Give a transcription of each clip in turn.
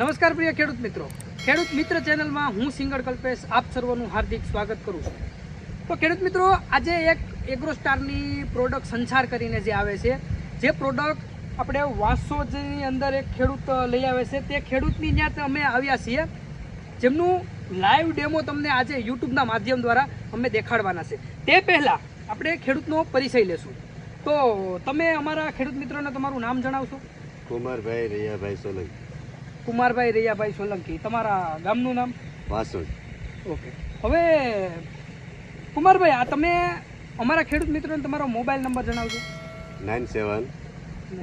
નમસ્કાર પ્રિય ખેડૂત મિત્રો. ખેડૂત મિત્ર ચેનલમાં હું સિંગર કલ્પેશ આપ સર્વનું હાર્દિક સ્વાગત કરું છું. તો ખેડૂત મિત્રો, આજે એક એગ્રોસ્ટારની પ્રોડક્ટ સંચાર કરીને જે આવે છે, જે પ્રોડક્ટ આપણે વાસોજની અંદર એક ખેડૂત લઈ આવે છે, તે ખેડૂતની ત્યાં અમે આવ્યા છીએ. જેમનું લાઈવ ડેમો તમને આજે યુટ્યુબના માધ્યમ દ્વારા અમે દેખાડવાના છે. તે પહેલાં આપણે ખેડૂતનો પરિચય લેશું. તો તમે અમારા ખેડૂત મિત્રોને તમારું નામ જણાવશો? કુમારભાઈ રૈયાભાઈ સોલંકી. કુમારભાઈ રૈયાભાઈ સોલંકી તમારા ગામનું નામ? વાસુદ ઓકે. હવે કુમારભાઈ આ તમે અમારા ખેડૂત મિત્રોને તમારો મોબાઈલ નંબર જણાવજો. Nine seven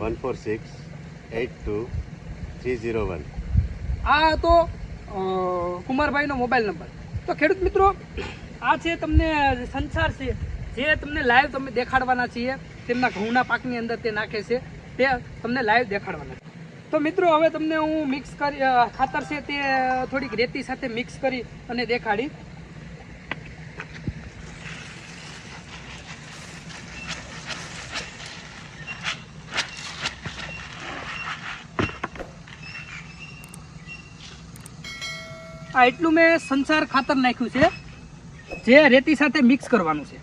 one four six eight two three zero one. આ તો કુમારભાઈનો મોબાઈલ નંબર. તો ખેડૂત મિત્રો આ છે તમને સંસાર છે. જે તમને લાઈવ તમે દેખાડવાના છીએ તેમના ઘઉંના પાકની અંદર તે નાખે છે તે તમને લાઈવ દેખાડવાના છે. તો મિત્રો, હવે તમને હું મિક્સ કરી ખાતર છે તે થોડીક રેતી સાથે મિક્સ કરી અને દેખાડી. આ એટલું મેં સંસાર ખાતર નાખ્યું છે, જે રેતી સાથે મિક્સ કરવાનું છે.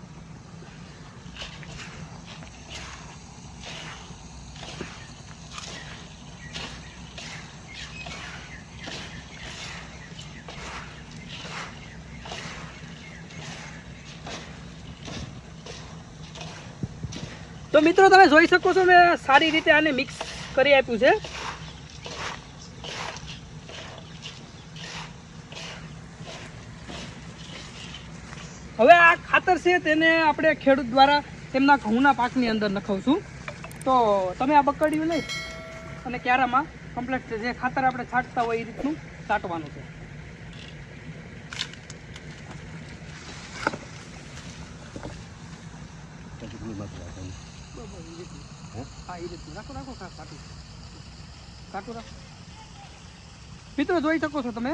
તો મિત્રો, તમે જોઈ શકો છો મેં સારી રીતે આને મિક્સ કરી આપ્યું છે. હવે આ ખાતર છે તેને આપણે ખેડૂત દ્વારા તેમના ઘઉંના પાકની અંદર નખાવશું. તો તમે આ બકડીયું લઈ અને ક્યારામાં કમ્પ્લેટ જે ખાતર આપણે છાંટતા હોય એ રીતનું છાંટવાનું છે. Thank એ મિત્રો જોઈ શકો છો તમે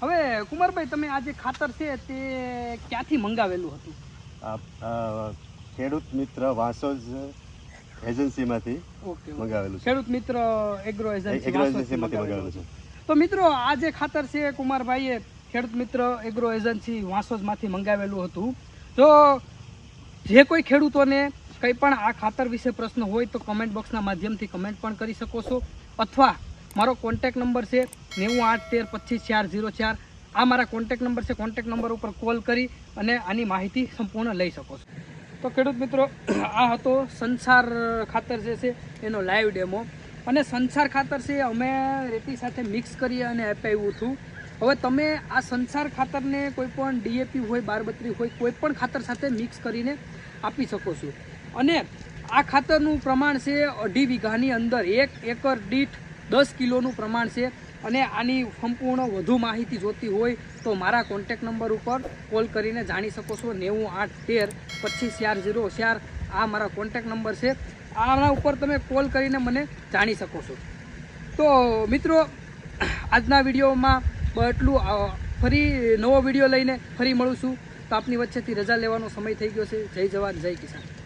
હવે કુમારભાઈ તમે આ જે ખાતર છે તે ક્યાંથી મંગાવેલું હતું ખેડૂત મિત્ર વાસોજ એજન્સીમાંથી ઓકે મંગાવેલું ખેડૂત મિત્ર એગ્રો એજન્સી એજન્સીમાંથી મંગાવેલું છે તો મિત્રો આ જે ખાતર છે કુમારભાઈએ ખેડૂત મિત્ર એગ્રો એજન્સી વાંસોજમાંથી મંગાવેલું હતું જો જે કોઈ ખેડૂતોને કંઈ પણ આ ખાતર વિશે પ્રશ્ન હોય તો કમેન્ટ બોક્સના માધ્યમથી કમેન્ટ પણ કરી શકો છો. અથવા મારો કોન્ટેક નંબર છે નેવું આઠ તેર પચીસ ચાર ઝીરો ચાર. આ મારા કોન્ટેક નંબર છે. કોન્ટેક નંબર ઉપર કોલ કરી અને આની માહિતી સંપૂર્ણ લઈ શકો છો. તો ખેડૂત મિત્રો, આ હતો સંસાર ખાતર જે છે એનો લાઈવ ડેમો અને સંસાર ખાતર છે અમે રેતી સાથે મિક્સ કરી અને અપાવ્યું હતું. હવે તમે આ સંસાર ખાતરને કોઈ પણ ડીએપી હોય, બારબત્રી હોય, કોઈ પણ ખાતર સાથે મિક્સ કરીને આપી શકો છો. અને આ ખાતરનું પ્રમાણ છે અઢી વીઘાની અંદર. એક એકર દીઠ દસ કિલોનું પ્રમાણ છે. અને આની સંપૂર્ણ વધુ માહિતી જોતી હોય તો મારા કોન્ટેક નંબર ઉપર કોલ કરીને જાણી શકો છો. નેવું આઠ તેર પચીસ ચાર ઝીરો ચાર આ મારા કોન્ટેક નંબર છે. આના ઉપર તમે કોલ કરીને મને જાણી શકો છો. તો મિત્રો, આજના વિડીયોમાં એટલું ફરી નવો વીડિયો લઈને ફરી મળું છું. તો આપની વચ્ચેથી રજા લેવાનો સમય થઈ ગયો છે. જય જવાન, જય કિસાન.